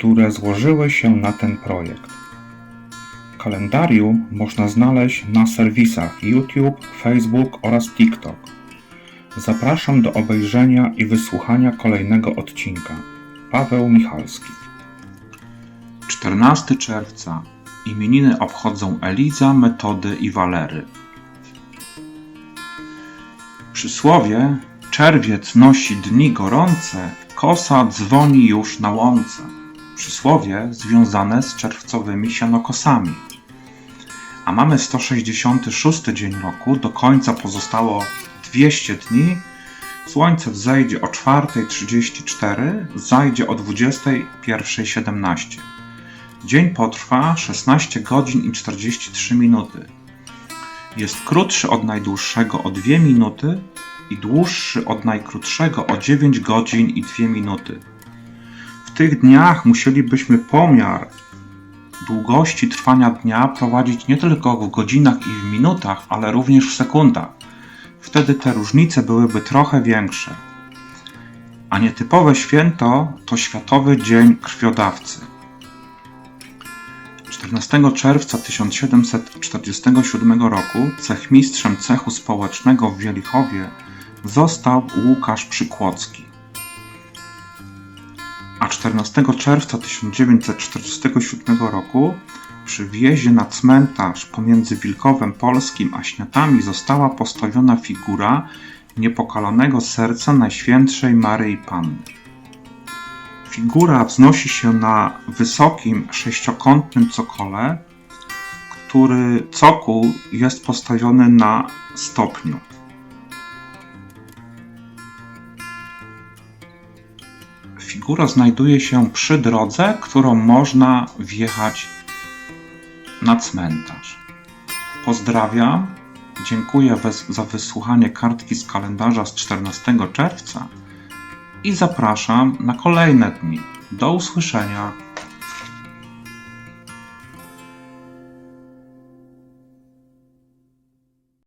które złożyły się na ten projekt. Kalendarium można znaleźć na serwisach YouTube, Facebook oraz TikTok. Zapraszam do obejrzenia i wysłuchania kolejnego odcinka. Paweł Michalski. 14 czerwca. Imieniny obchodzą Eliza, Metody i Walery. Przysłowie czerwiec nosi dni gorące, kosa dzwoni już na łące. Przysłowie związane z czerwcowymi sianokosami. A mamy 166 dzień roku, do końca pozostało 200 dni. Słońce wzejdzie o 4.34, zajdzie o 21.17. Dzień potrwa 16 godzin i 43 minuty. Jest krótszy od najdłuższego o 2 minuty i dłuższy od najkrótszego o 9 godzin i 2 minuty. Tych dniach musielibyśmy pomiar długości trwania dnia prowadzić nie tylko w godzinach i w minutach, ale również w sekundach. Wtedy te różnice byłyby trochę większe. A nietypowe święto to Światowy Dzień Krwiodawcy. 14 czerwca 1747 roku cechmistrzem cechu społecznego w Wielichowie został Łukasz Przykłodzki. A 14 czerwca 1947 roku przy wjeździe na cmentarz pomiędzy Wilkowem Polskim a Śniatami została postawiona figura niepokalanego serca Najświętszej Maryi Panny. Figura wznosi się na wysokim sześciokątnym cokole, który cokół jest postawiony na stopniu. Figura znajduje się przy drodze, którą można wjechać na cmentarz. Pozdrawiam, dziękuję za wysłuchanie kartki z kalendarza z 14 czerwca i zapraszam na kolejne dni. Do usłyszenia.